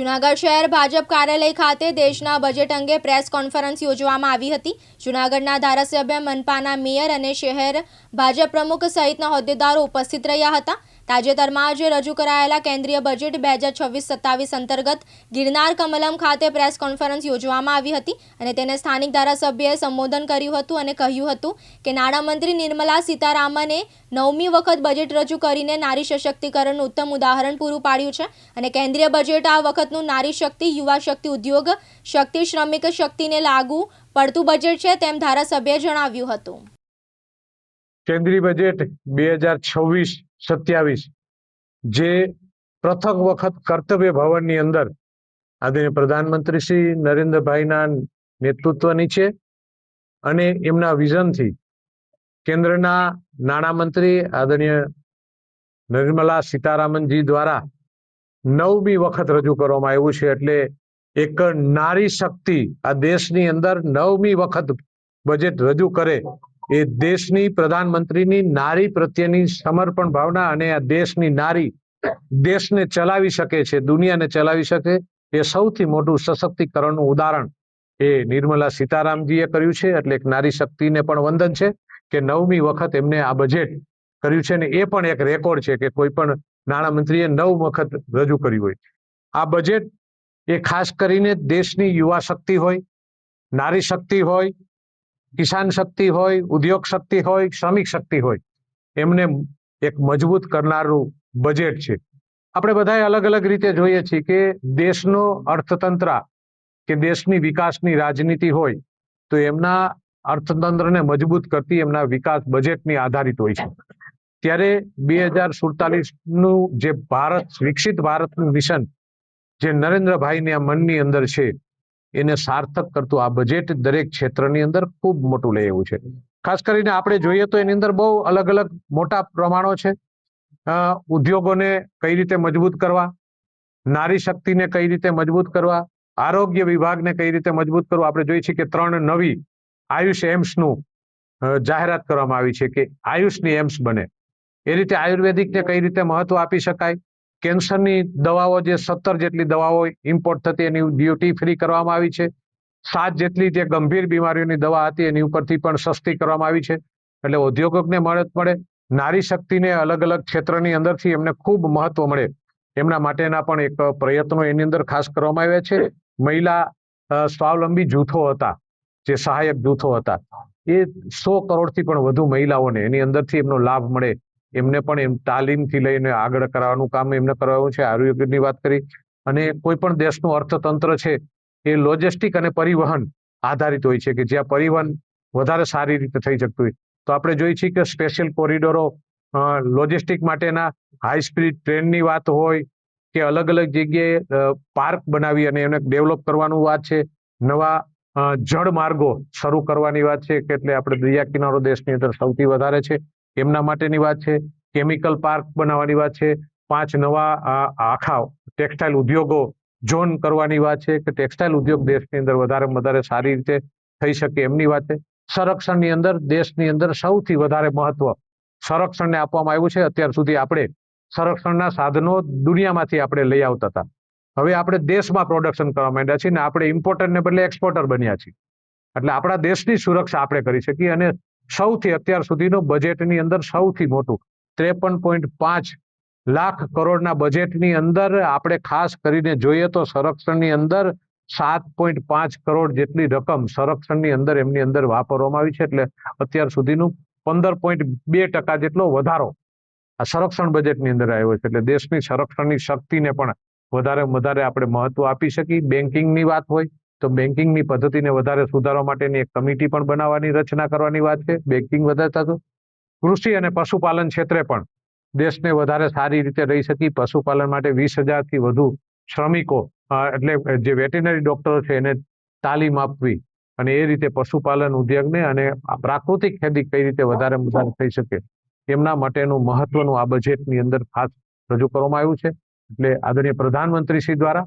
જુનાગઢ શહેર ભાજપ કાર્યાલય ખાતે દેશના બજેટ અંગે પ્રેસ કોન્ફરન્સ યોજવામાં આવી હતી. જુનાગઢના ધારાસભ્ય મનપાના મેયર અને શહેર ભાજપ પ્રમુખ સહિતના હોદ્દેદારો ઉપસ્થિત રહ્યા હતા. તાજેતરમાં જ રજૂ કરાયેલા કેન્દ્રીય બજેટ બે હજાર છવ્વીસ સત્તાવીસ અંતર્ગત ગિરનાર કમલમ ખાતે પ્રેસ કોન્ફરન્સ યોજવામાં આવી હતી અને તેને સ્થાનિક ધારાસભ્યએ સંબોધન કર્યું હતું અને કહ્યું હતું કે નાણામંત્રી નિર્મલા સીતારામને નવમી વખત બજેટ રજૂ કરીને નારી સશક્તિકરણનું ઉત્તમ ઉદાહરણ પૂરું પાડ્યું છે અને કેન્દ્રીય બજેટ આ વખતનું નારી શક્તિ, યુવા શક્તિ ઉદ્યોગ, શક્તિ, શ્રમિક શક્તિને લાગુ પડતું બજેટ છે તેમ ધારાસભ્યએ જણાવ્યું હતું. કેન્દ્રીય બજેટ બે હજાર છવ્વીસ સત્યાવીસ, જે પ્રથમ વખત કર્તવ્ય ભવનની અંદર આદરણીય પ્રધાનમંત્રી શ્રી નરેન્દ્રભાઈના નેતૃત્વની છે અને એમના વિઝનથી કેન્દ્રના નાણામંત્રી આદરણીય નિર્મલા સીતારામનજી દ્વારા નવમી વખત રજૂ કરવામાં આવ્યું છે. એટલે એક નારી શક્તિ આ દેશની અંદર નવમી વખત બજેટ રજૂ કરે એ દેશની પ્રધાનમંત્રીની નારી પ્રત્યેની સમર્પણ ભાવના અને આ દેશની નારી દેશને ચલાવી શકે છે, દુનિયાને ચલાવી શકે, એ સૌથી મોટું સશક્તિકરણનું ઉદાહરણ એ નિર્મલા સીતારામજીએ કર્યું છે. એટલે એક નારી શક્તિને પણ વંદન છે કે નવમી વખત એમને આ બજેટ કર્યું છે ને એ પણ એક રેકોર્ડ છે કે કોઈ પણ નાણામંત્રીએ નવ વખત રજૂ કર્યું હોય. આ બજેટ એ ખાસ કરીને દેશની યુવા શક્તિ હોય, નારી શક્તિ હોય કિસાન શક્તિ હોય, ઉદ્યોગ શક્તિ હોય, શ્રમિક શક્તિ હોય, એમને એક મજબૂત કરનારું બજેટ છે. આપણે બધાએ અલગ અલગ રીતે જોઈએ છીએ કે દેશનો અર્થતંત્ર, કે દેશની વિકાસની રાજનીતિ હોય, તો એમના અર્થતંત્રને મજબૂત કરતી એમના વિકાસ બજેટની આધારિત હોય છે. ત્યારે બે હજાર સુડતાલીસનું જે ભારત, વિકસિત ભારતનું મિશન જે નરેન્દ્રભાઈના મનની અંદર છે એને સાર્થક કરતું. આ બજેટ દરેક ક્ષેત્રની અંદર ખૂબ મોટું લઈ આવ્યું છે. ખાસ કરીને આપણે જોઈએ તો એની અંદર બહુ અલગ અલગ મોટા પ્રમાણો છે. ઉદ્યોગોને કઈ રીતે મજબૂત કરવા, નારી શક્તિને કઈ રીતે મજબૂત કરવા, આરોગ્ય વિભાગને કઈ રીતે મજબૂત કરવા. આપણે જોઈએ છીએ કે ત્રણ નવી આયુષ એમ્સનું જાહેરાત કરવામાં આવી છે કે આયુષની એમ્સ બને. એ રીતે આયુર્વેદિકને કઈ રીતે મહત્વ આપી શકાય? કેન્સરની દવાઓ જે સત્તર જેટલી દવાઓ ઇમ્પોર્ટ થતી એની ડ્યુટી ફ્રી કરવામાં આવી છે. સાત જેટલી જે ગંભીર બીમારીઓની દવા હતી એની ઉપરથી પણ સસ્તી કરવામાં આવી છે. એટલે ઉદ્યોગોને મદદ મળે, નારી શક્તિને અલગ અલગ ક્ષેત્રની અંદરથી એમને ખૂબ મહત્વ મળે. એમના માટેના પણ એક પ્રયત્નો એની અંદર ખાસ કરવામાં આવ્યા છે. મહિલા સ્વાવલંબી જૂથો હતા, જે સહાયક જૂથો હતા. એ સો કરોડથી પણ વધુ મહિલાઓને એની અંદરથી એમનો લાભ મળે એમને પણ એમ તાલીમથી લઈને આગળ કરાવવાનું કામ એમને કરવાનું છે આરોગ્યની વાત કરી. અને કોઈ પણ દેશનું અર્થતંત્ર છે, એ લોજિસ્ટિક અને પરિવહન આધારિત હોય છે કે જ્યાં પરિવહન વધારે સારી રીતે થઈ શકતું હોય. તો આપણે જોઈએ છીએ કે સ્પેશિયલ કોરિડોરો લોજિસ્ટિક માટેના હાઈ સ્પીડ ટ્રેનની વાત હોય કે અલગ અલગ જગ્યાએ પાર્ક બનાવી અને એને ડેવલપ કરવાનું વાત છે, નવા જળ માર્ગો શરૂ કરવાની વાત છે, કે એટલે આપણે દરિયા કિનારો દેશની અંદર સૌથી વધારે છે. એમના માટેની વાત છે. કેમિકલ પાર્ક બનાવવાની વાત છે. પાંચ નવા આખા ટેક્સટાઇલ ઉદ્યોગો ઝોન કરવાની વાત છે કે ટેક્સટાઇલ ઉદ્યોગ દેશની અંદર વધારે વધારે સારી રીતે થઈ શકે એમની વાત છે. સંરક્ષણની અંદર દેશની અંદર સૌથી વધારે મહત્વ સંરક્ષણને આપવામાં આવ્યું છે. અત્યાર સુધી આપણે સંરક્ષણના સાધનો દુનિયામાંથી આપણે લઈ આવતા હતા. હવે આપણે દેશમાં પ્રોડક્શન કરવા માંડ્યા છીએ ને આપણે ઇમ્પોર્ટરને બદલે એક્સપોર્ટર બન્યા છીએ. એટલે આપણા દેશની સુરક્ષા આપણે કરી શકીએ અને સૌથી અત્યાર સુધીનો બજેટની અંદર સૌથી મોટું ત્રેપન પોઈન્ટ પાંચ લાખ કરોડના બજેટની અંદર આપણે ખાસ કરીને જોઈએ તો સંરક્ષણની અંદર સાત પોઈન્ટ પાંચ કરોડ જેટલી રકમ સંરક્ષણની અંદર એમની અંદર વાપરવામાં આવી છે એટલે અત્યાર સુધીનું પંદર પોઈન્ટ બે ટકા જેટલો વધારો આ સંરક્ષણ બજેટની અંદર આવ્યો છે એટલે દેશની સંરક્ષણની શક્તિને પણ વધારે વધારે આપણે મહત્વ આપી શકીએ. બેન્કિંગની વાત હોય તો બેન્કિંગની પદ્ધતિને વધારે સુધારવા માટેની એક કમિટી પણ બનાવવાની રચના કરવાની વાત છે. બેન્કિંગ વધારે તો કૃષિ અને પશુપાલન ક્ષેત્રે પણ દેશને વધારે સારી રીતે રહી શકી. પશુપાલન માટે વીસ હજારથી વધુ શ્રમિકો એટલે જે વેટેનરી ડોક્ટરો છે એને તાલીમ આપવી અને એ રીતે પશુપાલન ઉદ્યોગને અને પ્રાકૃતિક ખેતી કઈ રીતે વધારે વધારે થઈ શકે એમના માટેનું મહત્વનું આ બજેટની અંદર ખાસ રજૂ કરવામાં આવ્યું છે. એટલે આદરણીય પ્રધાનમંત્રી શ્રી દ્વારા